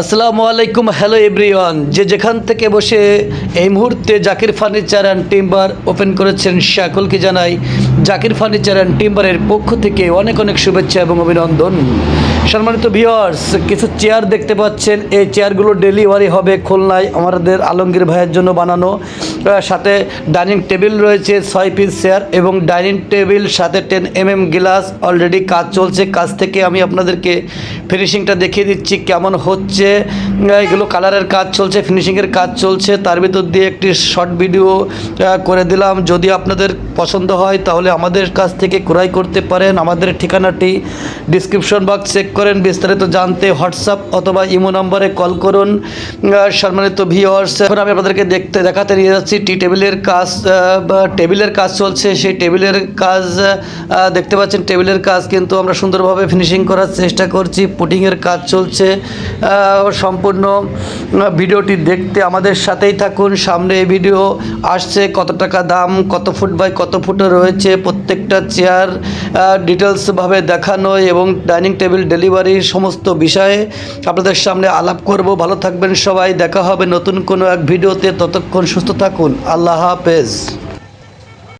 আসসালামু আলাইকুম, hello everyone. যে যেখান থেকে বসে এই মুহূর্তে Zakir furniture and timber open করেছেন সকলকে জানাই, জাকির ফার্নিচার অ্যান্ড টিম্বারের পক্ষ থেকে অনেক অনেক শুভেচ্ছা এবং অভিনন্দন। সম্মানিত ভিওয়ার্স কিছু চেয়ার দেখতে পাচ্ছেন। এই চেয়ারগুলো ডেলিভারি হবে খুলনায় আমাদের আলমগীর ভাইয়ের জন্য বানানো। সাথে ডাইনিং টেবিল রয়েছে, ছয় পিস চেয়ার এবং ডাইনিং টেবিল সাথে ten M M glass already কাজ চলছে। কাজ থেকে আমি আপনাদেরকে ফিনিশিংটা দেখিয়ে দিচ্ছি কেমন হচ্ছে। এগুলো কালারের কাজ চলছে ফিনিশিংয়ের কাজ চলছে। তার ভিতর দিয়ে একটি শর্ট ভিডিও করে দিলাম। যদি আপনাদের পছন্দ হয়, তাহলে আমাদের কাছ থেকে ক্রয় করতে পারেন। আমাদের ঠিকানাটি ডিসক্রিপশন বক্স চেক করেন। বিস্তারিত জানতে হোয়াটসঅ্যাপ অথবা ইমো নম্বরে কল করুন। সম্মানিত ভিওয়ার্স এখন আমি আপনাদেরকে দেখতে, দেখাতে নিয়ে যাচ্ছি। টি টেবিলের কাজ বা টেবিলের কাজ চলছে, সেই টেবিলের কাজ দেখতে পাচ্ছেন টেবিলের কাজ কিন্তু আমরা সুন্দরভাবে ফিনিশিং করার চেষ্টা করছি পুটিংয়ের কাজ চলছে সম্পূর্ণ ভিডিওটি দেখতে আমাদের সাথেই থাকুন, সামনে এই ভিডিও আসছে, কত টাকা দাম, কত ফুট বাই কত ফুটে রয়েছে প্রত্যেকটা চেয়ার ডিটেলসভাবে দেখানো এবং ডাইনিং টেবিল ডেলিভারি সমস্ত বিষয়ে আপনাদের সামনে আলাপ করব। ভালো থাকবেন সবাই। দেখা হবে নতুন কোনো এক ভিডিওতে। ততক্ষণ সুস্থ থাকুন। আল্লাহ হাফেজ।